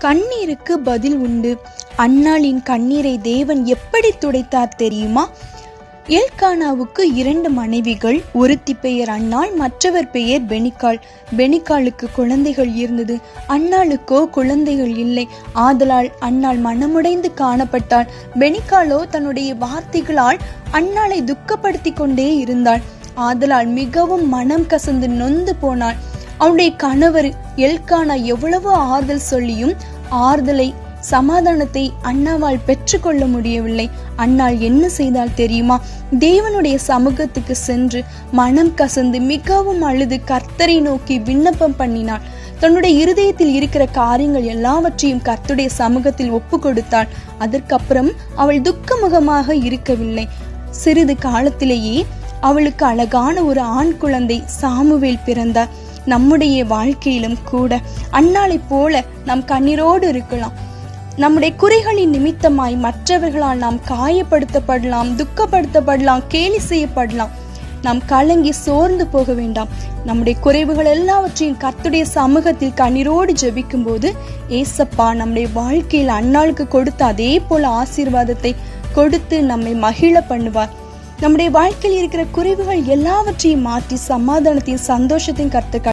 கண்ணீருக்கு பதில் உண்டு. அன்னாளின் கண்ணீரை தேவன் எப்படி துடைத்தார் தெரியுமா? எல்கானாவுக்கு இரண்டு மனைவிகள் ஒருத்தி பெயர் அன்னாள் மற்றவர் பெயர் பெனிக்காள். பெனிக்காளுக்கு குழந்தைகள் இருந்தது. அன்னாளுக்கோ குழந்தைகள் இல்லை. ஆதலால் அன்னாள் மனமுடைந்து காணப்பட்டாள். பெனிக்காளோ தன்னுடைய வார்த்தைகளால் அன்னாளை துக்கப்படுத்தி கொண்டே இருந்தாள். ஆதலால் மிகவும் மனம் கசந்து நொந்து போனாள். அவனுடைய கணவர் எல்கானா எவ்வளவோ ஆறுதல் சொல்லியும் ஆறுதலை சமாதானத்தை அண்ணாவால் பெற்றுக்கொள்ள முடியவில்லை. அண்ணாள் என்ன செய்தால் தெரியுமா? தேவனுடைய சமூகத்துக்கு சென்று மனம் கசந்து மிகவும் அழுது கர்த்தரை நோக்கி விண்ணப்பம் பண்ணினாள். தன்னுடைய இருதயத்தில் இருக்கிற காரியங்கள் எல்லாவற்றையும் கர்த்துடைய சமூகத்தில் ஒப்பு கொடுத்தாள். அதற்கப்புறம் அவள் துக்கமுகமாக இருக்கவில்லை. சிறிது காலத்திலேயே அவளுக்கு அழகான ஒரு ஆண் குழந்தை சாமுவேல் பிறந்தார். நம்முடைய வாழ்க்கையிலும் கூட. அன்னாலை போல நாம் கண்ணீரோடு இருக்கலாம். நம்முடைய குறைகளின் நிமித்தமாய் மற்றவர்களால் நாம் காயப்படுத்தப்படலாம் துக்கப்படுத்தப்படலாம் கேலி செய்யப்படலாம். நாம் கலங்கி சோர்ந்து போக வேண்டாம். நம்முடைய குறைவுகள் எல்லாவற்றையும் கத்துடைய சமூகத்தில் கண்ணீரோடு ஜெபிக்கும் போது ஏசப்பா நம்முடைய வாழ்க்கையில் அன்னாளுக்கு கொடுத்த அதே போல ஆசீர்வாதத்தை கொடுத்து நம்மை மகிழ பண்ணுவார். நம்முடைய வாழ்க்கையில் இருக்கிற குறைவுகள் எல்லாவற்றையும் மாற்றி சமாதானத்தையும் சந்தோஷத்தையும் கருத்து